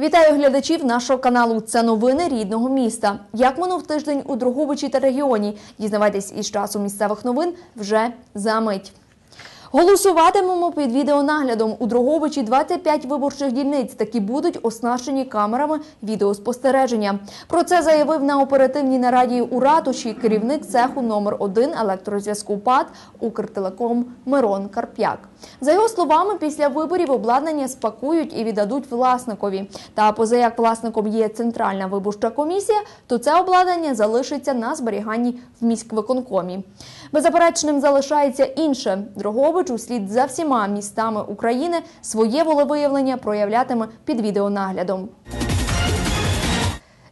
Вітаю глядачів нашого каналу. Це новини рідного міста. Як минув тиждень у Другобичі та регіоні? Дізнавайтесь із часу місцевих новин вже за мить. Голосуватимемо під відеонаглядом. У Дрогобичі 25 виборчих дільниць, такі будуть оснащені камерами відеоспостереження. Про це заявив на оперативній нараді у ратуші керівник цеху номер 1 електрозв'язку ПАД Укртелеком Мирон Карп'як. За його словами, після виборів обладнання спакують і віддадуть власникові. Та позаяк власником є центральна виборча комісія, то це обладнання залишиться на зберіганні в міськвиконкомі. Беззаперечним залишається інше. Дрогобич услід за всіма містами України своє волевиявлення проявлятиме під відеонаглядом.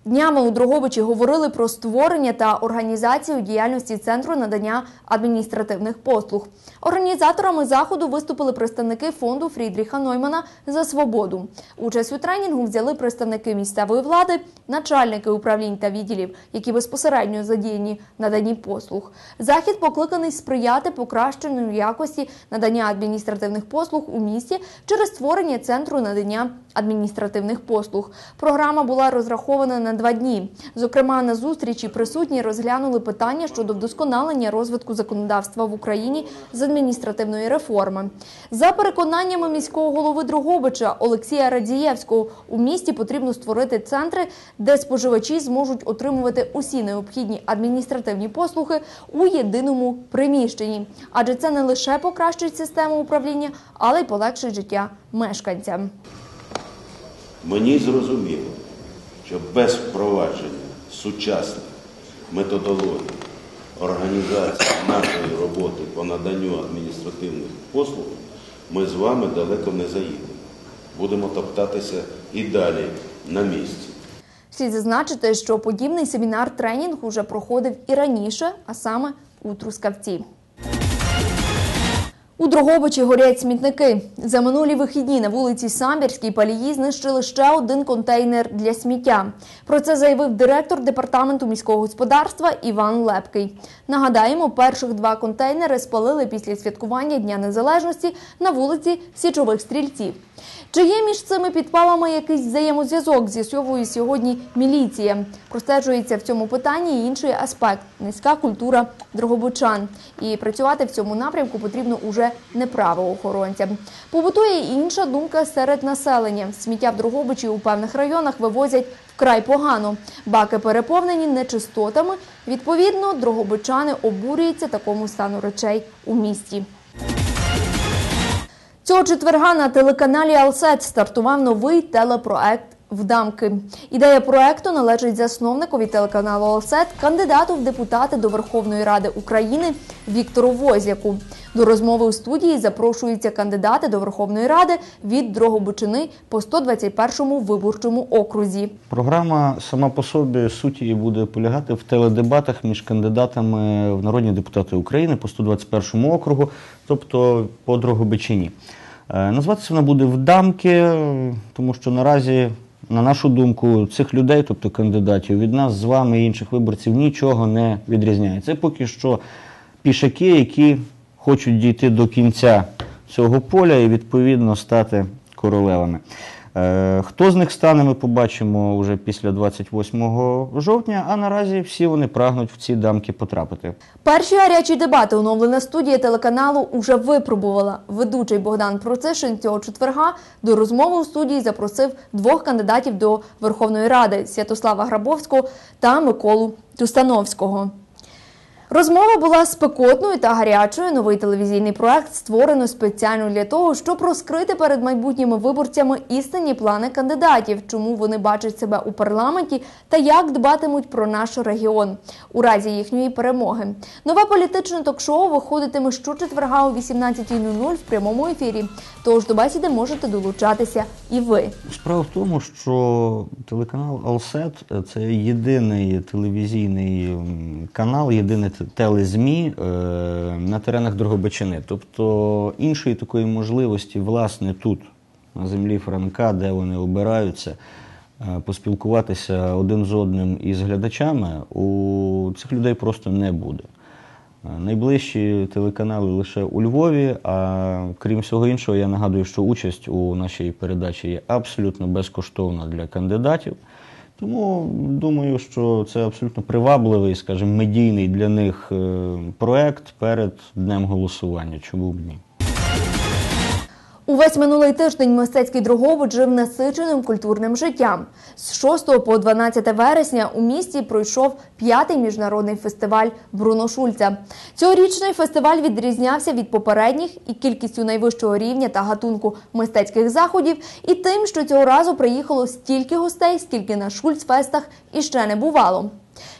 Днями у Дрогобичі говорили про створення та організацію діяльності центру надання адміністративних послуг. Організаторами заходу виступили представники фонду Фрідріха Ноймана за свободу. Участь у тренінгу взяли представники місцевої влади, начальники управлінь та відділів, які безпосередньо задіяні наданні послуг. Захід покликаний сприяти покращенню якості надання адміністративних послуг у місті через створення центру надання адміністративних послуг. Програма була розрахована на два дні. Зокрема, на зустрічі присутні розглянули питання щодо вдосконалення розвитку законодавства в Україні з адміністративної реформи. За переконаннями міського голови Дрогобича Олексія Радієвського, у місті потрібно створити центри, де споживачі зможуть отримувати усі необхідні адміністративні послуги у єдиному приміщенні, адже це не лише покращить систему управління, але й полегшить життя мешканцям. Мені зрозуміло, що без впровадження сучасних методологій організації нашої роботи по наданню адміністративних послуг ми з вами далеко не заїдемо. Будемо топтатися і далі на місці. Слід зазначити, що подібний семінар-тренінг уже проходив і раніше, а саме у Трускавці. У Дрогобичі горять смітники. За минулі вихідні на вулиці Самбірській палії знищили ще один контейнер для сміття. Про це заявив директор департаменту міського господарства Іван Лепкий. Нагадаємо, перших два контейнери спалили після святкування Дня Незалежності на вулиці Січових стрільців. Чи є між цими підпалами якийсь взаємозв'язок, з'ясовує сьогодні міліція. Простежується в цьому питанні і інший аспект низька культура дрогобичан. І працювати в цьому напрямку потрібно уже не правоохоронцям. Побутує і інша думка серед населення. Сміття в Дрогобичі у певних районах вивозять вкрай погано. Баки переповнені нечистотами. Відповідно, дрогобичани обурюються такому стану речей у місті. Цього четверга на телеканалі Алсет стартував новий телепроект Вдамки. Ідея проекту належить засновникові телеканалу Алсет, кандидату в депутати до Верховної Ради України Віктору Возяку. До розмови у студії запрошуються кандидати до Верховної Ради від Дрогобичини по 121-му виборчому окрузі. Програма сама по собі суті буде полягати в теледебатах між кандидатами в народні депутати України по 121 округу, тобто по Дрогобичині. Е, Назватися вона буде вдамки, тому що наразі, на нашу думку, цих людей, тобто кандидатів, від нас з вами і інших виборців нічого не відрізняє. Це поки що пішаки, які хочуть дійти до кінця цього поля і відповідно стати королевами. Е, Хто з них стане, ми побачимо вже після 28 жовтня, а наразі всі вони прагнуть в ці дамки потрапити. Перші гарячі дебати оновлена студія телеканалу уже випробувала. Ведучий Богдан Процишин цього четверга до розмови у студії запросив двох кандидатів до Верховної Ради Святослава Грабовського та Миколу Тустановського. Розмова була спекотною та гарячою. Новий телевізійний проект створено спеціально для того, щоб розкрити перед майбутніми виборцями істинні плани кандидатів, чому вони бачать себе у парламенті та як дбатимуть про наш регіон у разі їхньої перемоги. Нове політичне ток-шоу виходитиме щочетверга о 18.00 в прямому ефірі. Тож до бесіди можете долучатися і ви. Справа в тому, що телеканал Алсет це єдиний телевізійний канал, єдине телезмі е, на теренах Дрогобичини. Тобто іншої такої можливості, власне, тут, на землі Франка, де вони обираються, е, поспілкуватися один з одним із глядачами, у цих людей просто не буде. Е, Найближчі телеканали лише у Львові. А крім всього іншого, я нагадую, що участь у нашій передачі є абсолютно безкоштовна для кандидатів. Тому думаю, що це абсолютно привабливий, скажімо, медійний для них е, проект перед днем голосування. Чому б ні? Увесь минулий тиждень мистецький Дрогобич жив насиченим культурним життям. З 6 по 12 вересня у місті пройшов п'ятий міжнародний фестиваль Бруно Шульца. Цьогорічний фестиваль відрізнявся від попередніх і кількістю найвищого рівня та гатунку мистецьких заходів, і тим, що цього разу приїхало стільки гостей, скільки на Шульцфестах іще не бувало.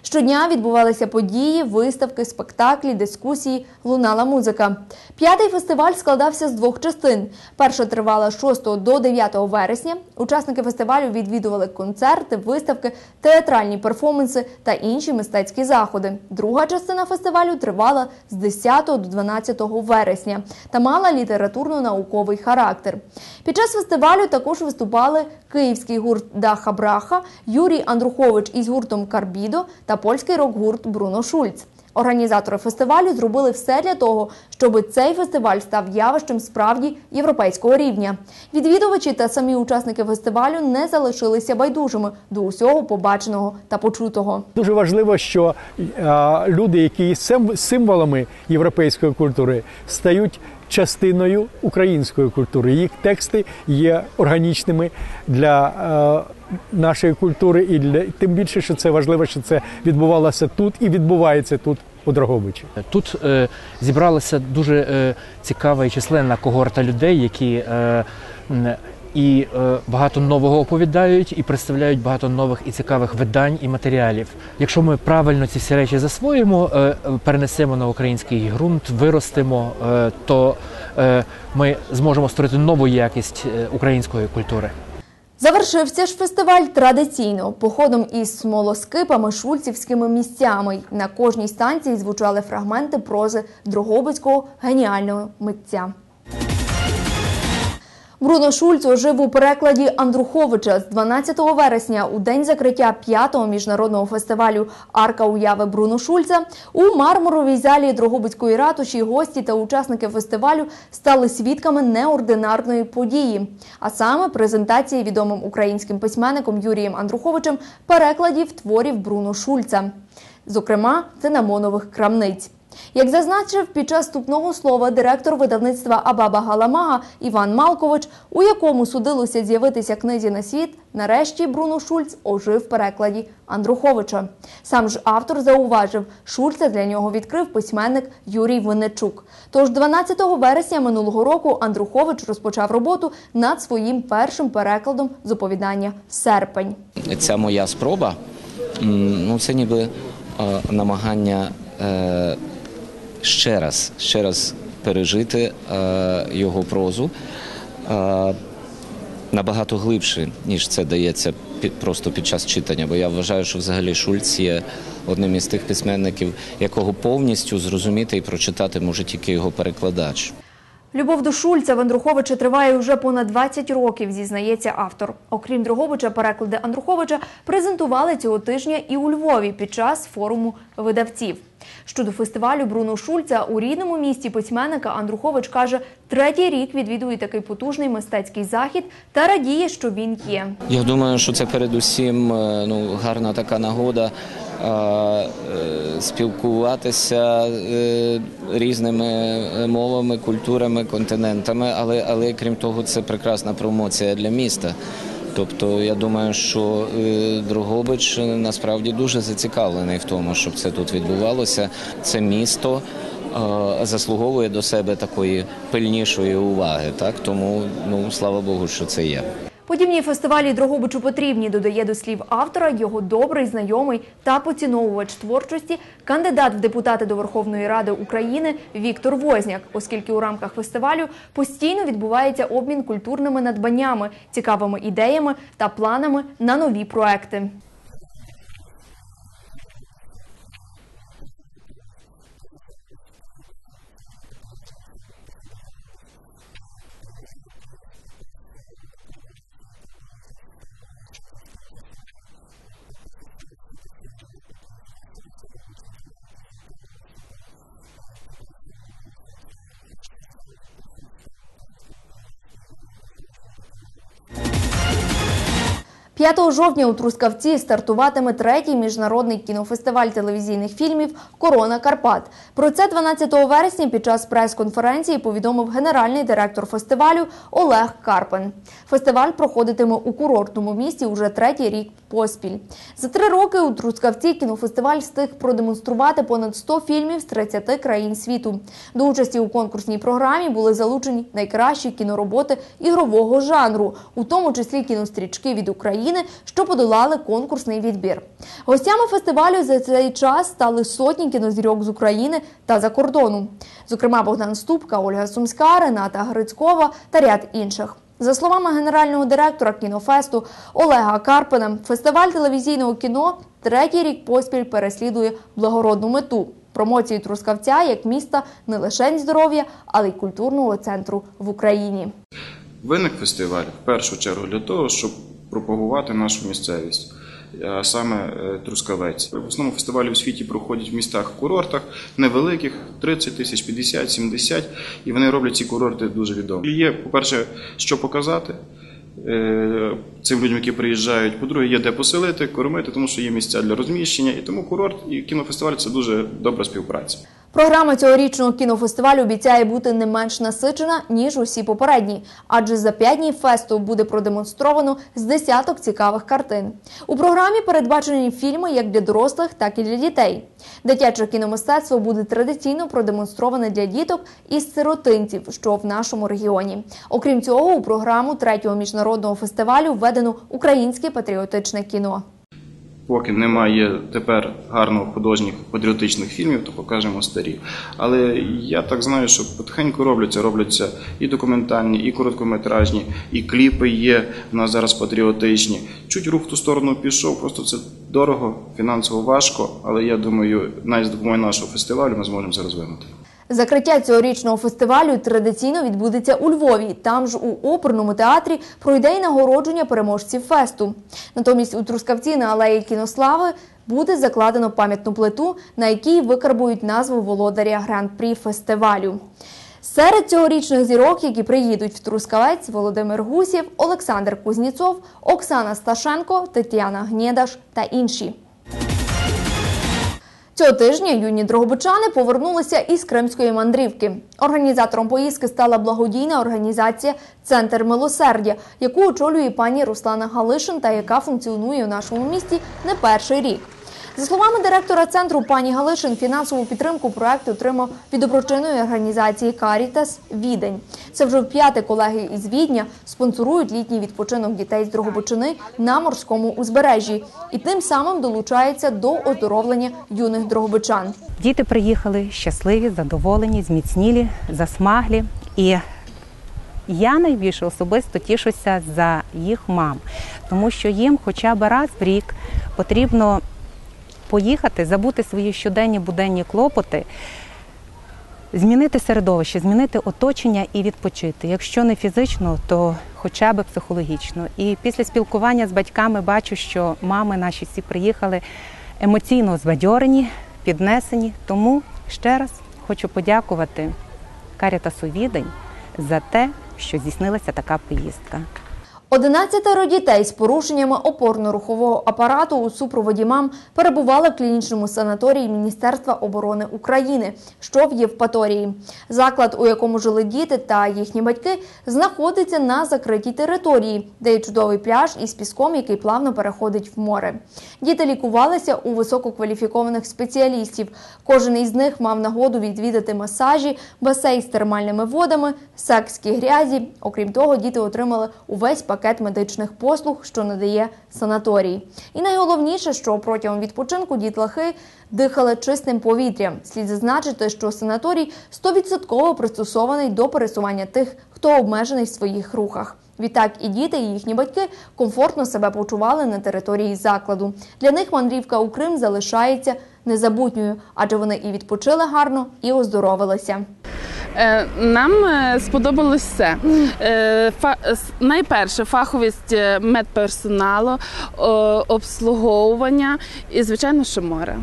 Щодня відбувалися події, виставки, спектаклі, дискусії, лунала музика. П'ятий фестиваль складався з двох частин. Перша тривала з 6 до 9 вересня. Учасники фестивалю відвідували концерти, виставки, театральні перформанси та інші мистецькі заходи. Друга частина фестивалю тривала з 10 до 12 вересня та мала літературно-науковий характер. Під час фестивалю також виступали київський гурт Даха Браха, Юрій Андрухович із гуртом Карбідо та польський рок-гурт Бруно Шульц. Організатори фестивалю зробили все для того, щоб цей фестиваль став явищем справді європейського рівня. Відвідувачі та самі учасники фестивалю не залишилися байдужими до усього побаченого та почутого. Дуже важливо, що люди, які є символами європейської культури, стають частиною української культури. Їх тексти є органічними для нашої культури, і для тим більше, що це важливо, що це відбувалося тут і відбувається тут у Дрогобичі. Тут е, зібралася дуже е, цікава і численна когорта людей, які е, і е, багато нового оповідають, і представляють багато нових і цікавих видань і матеріалів. Якщо ми правильно ці всі речі засвоїмо, е, е, перенесемо на український ґрунт, виростимо, е, то е, ми зможемо створити нову якість е, української культури. Завершився ж фестиваль традиційно походом із смолоскипами, шульцівськими місцями. На кожній станції звучали фрагменти прози Дрогобицького геніального митця. Бруно Шульц ожив у перекладі Андруховича з 12 вересня у день закриття п'ятого міжнародного фестивалю. Арка уяви Бруно Шульца у мармуровій залі Дрогобицької ратуші гості та учасники фестивалю стали свідками неординарної події, а саме презентації відомим українським письменником Юрієм Андруховичем перекладів творів Бруно Шульца, зокрема цинамонових крамниць. Як зазначив під час вступного слова директор видавництва Абаба Галамага Іван Малкович, у якому судилося з'явитися книзі на світ, нарешті Бруно Шульц ожив перекладі Андруховича. Сам ж автор зауважив, Шульца для нього відкрив письменник Юрій Винничук. Тож 12 вересня минулого року Андрухович розпочав роботу над своїм першим перекладом з оповідання Серпень. ця моя спроба, ну це ніби е, намагання е, ще раз, ще раз пережити е, його прозу е, набагато глибше, ніж це дається просто під час читання. Бо я вважаю, що взагалі Шульц є одним із тих письменників, якого повністю зрозуміти і прочитати може тільки його перекладач. Любов до Шульца в Андруховича триває вже понад 20 років, зізнається автор. Окрім Дрогобича, переклади Андруховича презентували цього тижня і у Львові під час форуму видавців. Щодо фестивалю Бруно Шульца у рідному місті письменника Андрухович каже, третій рік відвідує такий потужний мистецький захід та радіє, що він є. Я думаю, що це передусім е, ну, гарна така нагода е, е, спілкуватися різними мовами, культурами, континентами, але, але крім того, це прекрасна промоція для міста. Тобто я думаю, що Другобич Дрогобич е, насправді дуже зацікавлений в тому, щоб це тут відбувалося. Це місто е, заслуговує до себе такої пильнішої уваги. Так тому ну слава Богу, що це є. Подібні фестивалі Дрогобичу потрібні, додає до слів автора його добрий знайомий та поціновувач творчості, кандидат в депутати до Верховної Ради України Віктор Возняк, оскільки у рамках фестивалю постійно відбувається обмін культурними надбаннями, цікавими ідеями та планами на нові проекти. 5 жовтня у Трускавці стартуватиме третій міжнародний кінофестиваль телевізійних фільмів Корона Карпат. Про це 12 вересня під час прес-конференції повідомив генеральний директор фестивалю Олег Карпен. Фестиваль проходитиме у курортному місті уже третій рік поспіль. За три роки у Трускавці кінофестиваль встиг продемонструвати понад 100 фільмів з 30 країн світу. До участі у конкурсній програмі були залучені найкращі кінороботи ігрового жанру, у тому числі кінострічки від України, що подолали конкурсний відбір. Гостями фестивалю за цей час стали сотні кінозірок з України та за кордону. Зокрема, Богдан Ступка, Ольга Сумська, Рената Грицькова та ряд інших. За словами генерального директора кінофесту Олега Карпина, фестиваль телевізійного кіно третій рік поспіль переслідує благородну мету промоцію Трускавця як міста не лише здоров'я, але й культурного центру в Україні. Виник фестиваль в першу чергу для того, щоб пропагувати нашу місцевість, а саме е, Трускавець. В основному фестивалі у світі проходять в містах-курортах невеликих 30 тисяч, 50, 70, і вони роблять ці курорти дуже відомі. Є, по-перше, що показати. е, Цим людям, які приїжджають, по-друге, є де поселити, кормити, тому що є місця для розміщення, і тому курорт і кінофестиваль це дуже добра співпраця. Програма цьогорічного кінофестивалю обіцяє бути не менш насичена, ніж усі попередні, адже за п'ять днів фесту буде продемонстровано з десяток цікавих картин. У програмі передбачені фільми як для дорослих, так і для дітей. Дитяче кіномистецтво буде традиційно продемонстроване для діток із сиротинців, що в нашому регіоні. Окрім цього, у програму третього міжнародного фестивалю введено українське патріотичне кіно. Поки немає тепер гарно художніх патріотичних фільмів, то покажемо старі. Але я так знаю, що потихеньку робляться, робляться і документальні, і короткометражні, і кліпи є в нас зараз патріотичні. Чуть рух в ту сторону пішов, просто це дорого, фінансово важко, але я думаю, навіть з допомогою нашого фестивалю ми зможемо це розвинути. Закриття цьогорічного фестивалю традиційно відбудеться у Львові. Там ж у оперному театрі пройде й нагородження переможців фесту. Натомість у Трускавці на алеї кінослави буде закладено пам'ятну плиту, на якій викарбують назву володаря гран-прі фестивалю. Серед цьогорічних зірок, які приїдуть в Трускавець, Володимир Гусєв, Олександр Кузніцов, Оксана Сташенко, Тетяна Гнєдаш та інші. Цього тижня юні дрогобичани повернулися із кримської мандрівки. Організатором поїздки стала благодійна організація Центр милосердя, яку очолює пані Руслана Галишин та яка функціонує у нашому місті не перший рік. За словами директора центру пані Галишин, фінансову підтримку проект отримав від доброчинної організації Карітас Відень. Це вже вп'яте колеги із Відня спонсорують літній відпочинок дітей з Дрогобичини на морському узбережжі і тим самим долучаються до оздоровлення юних дрогобичан. Діти приїхали щасливі, задоволені, зміцнілі, засмаглі. І я найбільше особисто тішуся за їх мам, тому що їм хоча б раз в рік потрібно поїхати, забути свої щоденні буденні клопоти, змінити середовище, змінити оточення і відпочити. Якщо не фізично, то хоча б психологічно. І після спілкування з батьками бачу, що мами наші всі приїхали емоційно збадьорені, піднесені. Тому ще раз хочу подякувати Карітасу Відень за те, що здійснилася така поїздка. 11 дітей з порушеннями опорно-рухового апарату у супроводі мам перебували в клінічному санаторії Міністерства оборони України, що в Євпаторії. Заклад, у якому жили діти та їхні батьки, знаходиться на закритій території, де є чудовий пляж із піском, який плавно переходить в море. Діти лікувалися у висококваліфікованих спеціалістів. Кожен із них мав нагоду відвідати масажі, басейн з термальними водами, секські грязі. Окрім того, діти отримали увесь пакет медичних послуг, що надає санаторій. І найголовніше, що протягом відпочинку дітлахи дихали чистим повітрям. Слід зазначити, що санаторій 100% пристосований до пересування тих, хто обмежений в своїх рухах. Відтак і діти, і їхні батьки комфортно себе почували на території закладу. Для них мандрівка у Крим залишається незабутньою, адже вони і відпочили гарно, і оздоровилися. Е, Нам е, сподобалось все. Е, Найперше фаховість медперсоналу, обслуговування і, звичайно, що море.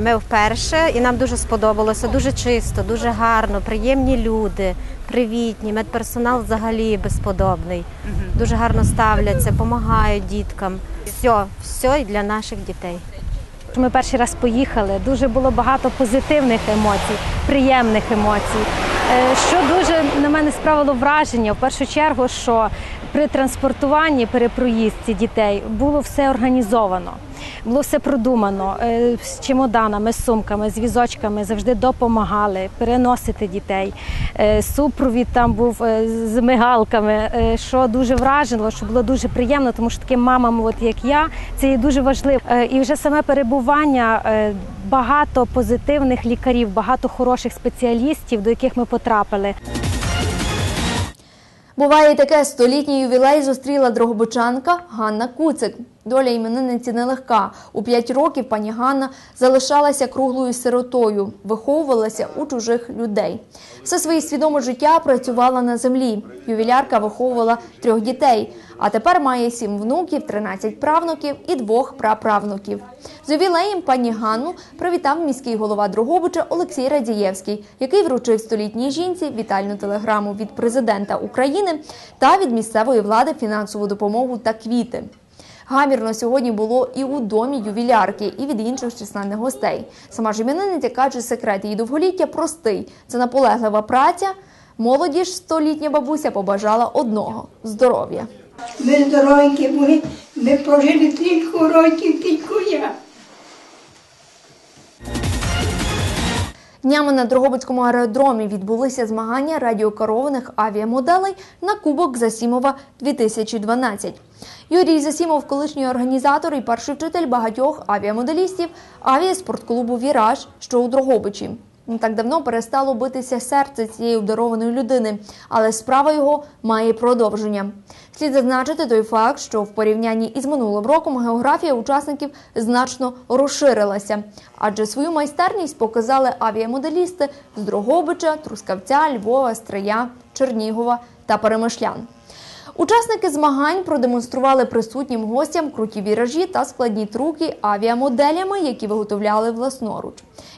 Ми вперше і нам дуже сподобалося. Дуже чисто, дуже гарно, приємні люди, привітні. Медперсонал взагалі безподобний. Дуже гарно ставляться, допомагають діткам. Все, все і для наших дітей. Ми перший раз поїхали. Дуже було багато позитивних емоцій, приємних емоцій. Е, Що дуже на мене справило враження, в першу чергу, що при транспортуванні, перепроїздці дітей було все організовано, було все продумано Е, з чемоданами, з сумками, з візочками завжди допомагали переносити дітей. Е, Супровід там був е, з мигалками, що дуже вражило, що було дуже приємно, тому що таким мамам, от як я, це є дуже важливо. І вже саме перебування багато позитивних лікарів, багато хороших спеціалістів, до яких ми потрапили. Буває таке столітній ювілей зустріла дрогобичанка Ганна Куцик. Доля іменинниці нелегка. У п'ять років пані Ганна залишалася круглою сиротою, виховувалася у чужих людей. Все своє свідоме життя працювала на землі. Ювілярка виховувала трьох дітей, а тепер має сім внуків, 13 правнуків і двох праправнуків. З ювілеєм пані Ганну привітав міський голова Дрогобича Олексій Радієвський, який вручив столітній жінці вітальну телеграму від президента України та від місцевої влади фінансову допомогу та квіти. Гамірно сьогодні було і у домі ювілярки, і від інших численних гостей. Сама ж іменинниця каже, секрет її довголіття простий. Це наполеглива праця. Молоді ж столітня бабуся побажала одного здоров'я. Ми здоровенькі були, ми прожили тільки років, тільки я. Днями на Дрогобицькому аеродромі відбулися змагання радіокерованих авіамоделей на Кубок Засімова 2012. Юрій Засімов, колишній організатор і перший вчитель багатьох авіамоделістів авіаспортклубу Віраж, що у Дрогобичі. Не так давно перестало битися серце цієї обдарованої людини, але справа його має продовження. Слід зазначити той факт, що в порівнянні із минулим роком географія учасників значно розширилася, адже свою майстерність показали авіамоделісти з Дрогобича, Трускавця, Львова, Стрия, Чернігова та Перемишлян. Учасники змагань продемонстрували присутнім гостям круті віражі та складні трюки авіамоделями, які виготовляли власноруч.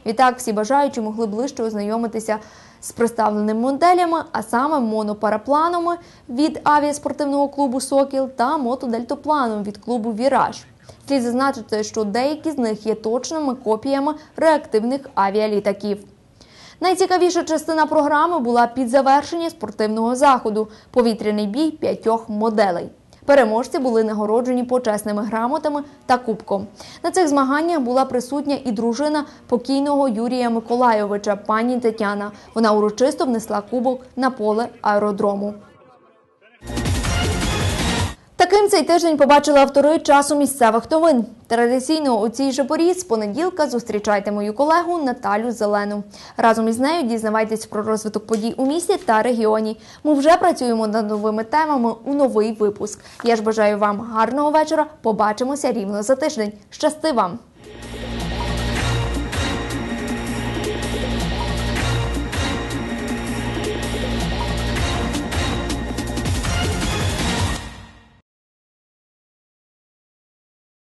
Відтак всі бажаючі могли ближче ознайомитися з представленими моделями, а саме монопарапланами від авіаспортивного клубу Сокіл та мотодельтопланом від клубу Віраж. Слід зазначити, що деякі з них є точними копіями реактивних авіалітаків. Найцікавіша частина програми була під завершення спортивного заходу повітряний бій п'ятьох моделей. Переможці були нагороджені почесними грамотами та кубком. На цих змаганнях була присутня і дружина покійного Юрія Миколайовича, пані Тетяна. Вона урочисто внесла кубок на поле аеродрому. Таким цей тиждень побачили автори часу місцевих новин. Традиційно у цій же порі з понеділка зустрічайте мою колегу Наталю Зелену. Разом із нею дізнавайтесь про розвиток подій у місті та регіоні. Ми вже працюємо над новими темами у новий випуск. Я ж бажаю вам гарного вечора. Побачимося рівно за тиждень. Щасти вам!